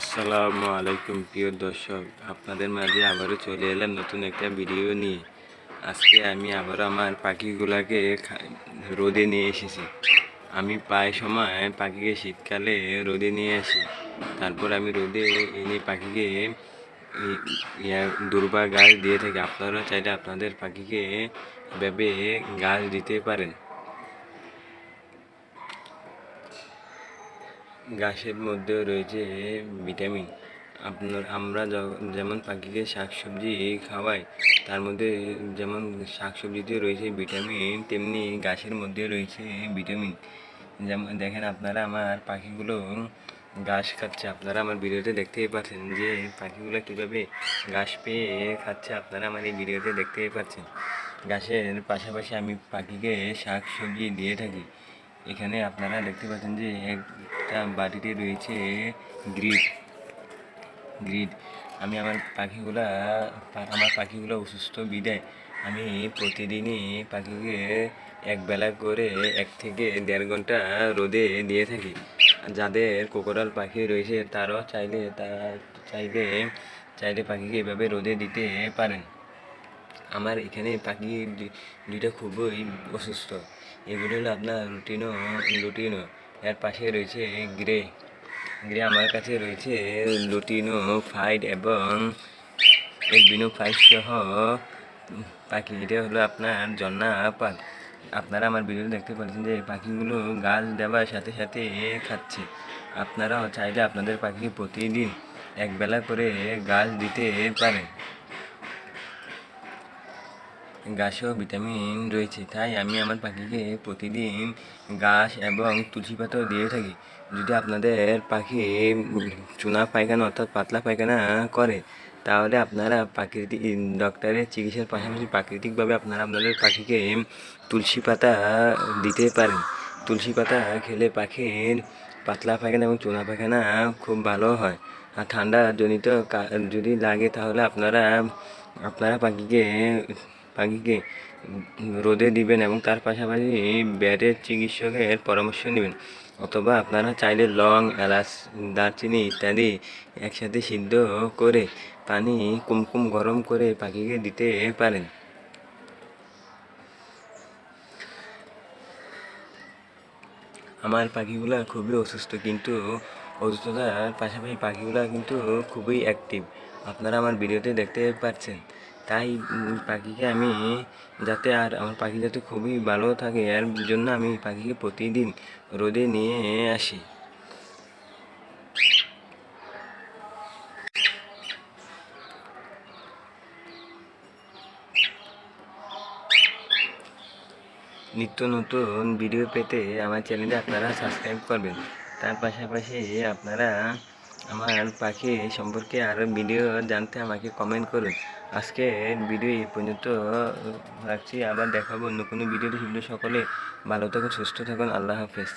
আসসালামু আলাইকুম, প্রিয় দর্শক। আপনাদের মাঝে আবারও চলে এলাম নতুন একটা ভিডিও নিয়ে। আজকে আমি আবার আমার পাখিগুলাকে রোদে নিয়ে এসেছি। আমি প্রায় সময় পাখিকে শীতকালে রোদে নিয়ে আসি। তারপর আমি রোদে এনে পাখিকে দুর্বা গাছ দিয়ে থাকি। আপনারা চাইলে আপনাদের পাখিকে এভাবে গাছ দিতে পারেন। গাছের মধ্যেও রয়েছে ভিটামিন। আপনার, আমরা যেমন পাখিকে শাকসবজি খাওয়াই, তার মধ্যে যেমন শাকসবজিতে রয়েছে ভিটামিন, তেমনি গাছের মধ্যে রয়েছে ভিটামিন। যেমন দেখেন আপনারা আমার পাখিগুলো ঘাস খাচ্ছে। আপনারা আমার ভিডিওতে দেখতেই পাচ্ছেন যে পাখিগুলো কীভাবে ঘাস পেয়ে খাচ্ছে। আপনারা আমার এই ভিডিওতে দেখতেই পাচ্ছেন। ঘাসের পাশাপাশি আমি পাখিকে শাক সবজি দিয়ে থাকি। এখানে আপনারা দেখতে পাচ্ছেন যে একটা বাড়িতে রয়েছে গ্রিড। গ্রিড। আমি আমার পাখিগুলা, আমার পাখিগুলো অসুস্থ বিদায়। আমি প্রতিদিনই পাখিকে এক বেলা করে এক থেকে দেড় ঘণ্টা রোদে দিয়ে থাকি। যাদের কোকোরাল পাখি রয়েছে, তারাও চাইলে তারা চাইলে চাইলে পাখিকে এভাবে রোদে দিতে পারেন। আমার এখানে পাখি দুইটা খুবই অসুস্থ। এগুলো হলো আপনার রুটিনো লুটিনো এর পাশে রয়েছে গ্রে গ্রে আমার কাছে রয়েছে লুটিনো ফাইট এবং এলবিনো ফাইট সহ পাখি। এটা হলো আপনার জন্না পাত আপনারা আমার ভিডিও দেখতে পাচ্ছেন যে পাখিগুলো গাছ দেওয়ার সাথে সাথে খাচ্ছে। আপনারাও চাইলে আপনাদের পাখিকে প্রতিদিন এক বেলা করে গাছ দিতে পারেন। গাছেও ভিটামিন রয়েছে, তাই আমি আমার পাখিকে প্রতিদিন ঘাস এবং তুলসী পাতাও দিয়ে থাকি। যদি আপনাদের পাখি চুনা পায়খানা অর্থাৎ পাতলা পায়খানা করে, তাহলে আপনারা প্রাকৃতিক ডক্টরের চিকিৎসার পাশাপাশি প্রাকৃতিকভাবে আপনারা আপনাদের পাখিকে তুলসী পাতা দিতে পারেন। তুলসী পাতা খেলে পাখির পাতলা পায়খানা এবং চুনা পায়খানা খুব ভালো হয়। আর ঠান্ডা জনিত যদি লাগে তাহলে আপনারা আপনারা পাখিকে পাখিকে রোদে দিবেন এবং তার পাশাপাশি ব্যাটের চিকিৎসকের পরামর্শ নেবেন। অথবা আপনারা চাইলে লং, এলাচ, দারচিনি ইত্যাদি একসাথে সিদ্ধ করে পানি কুমকুম গরম করে পাখিকে দিতে পারেন। আমার পাখিগুলা খুবই অসুস্থ, কিন্তু অসুস্থতার পাশাপাশি পাখিগুলা কিন্তু খুবই অ্যাক্টিভ আপনারা আমার ভিডিওতে দেখতে পাচ্ছেন। তাই পাখিকে আমি যাতে আর আমার পাখি যাতে খুবই ভালো থাকে, এর জন্য আমি পাখিকে প্রতিদিন রোদে নিয়ে আসি। নিত্য নতুন ভিডিও পেতে আমার চ্যানেলটা আপনারা সাবস্ক্রাইব করবেন। তার পাশাপাশি আপনারা আমার পাখি সম্পর্কে আরও ভিডিও জানতে আমাকে কমেন্ট করুন। আজকে ভিডিও এই পর্যন্ত রাখছি আবার দেখাবো অন্য কোনো ভিডিওতে সকলে ভালো থাকুন, সুস্থ থাকুন, আল্লাহ হাফেজ।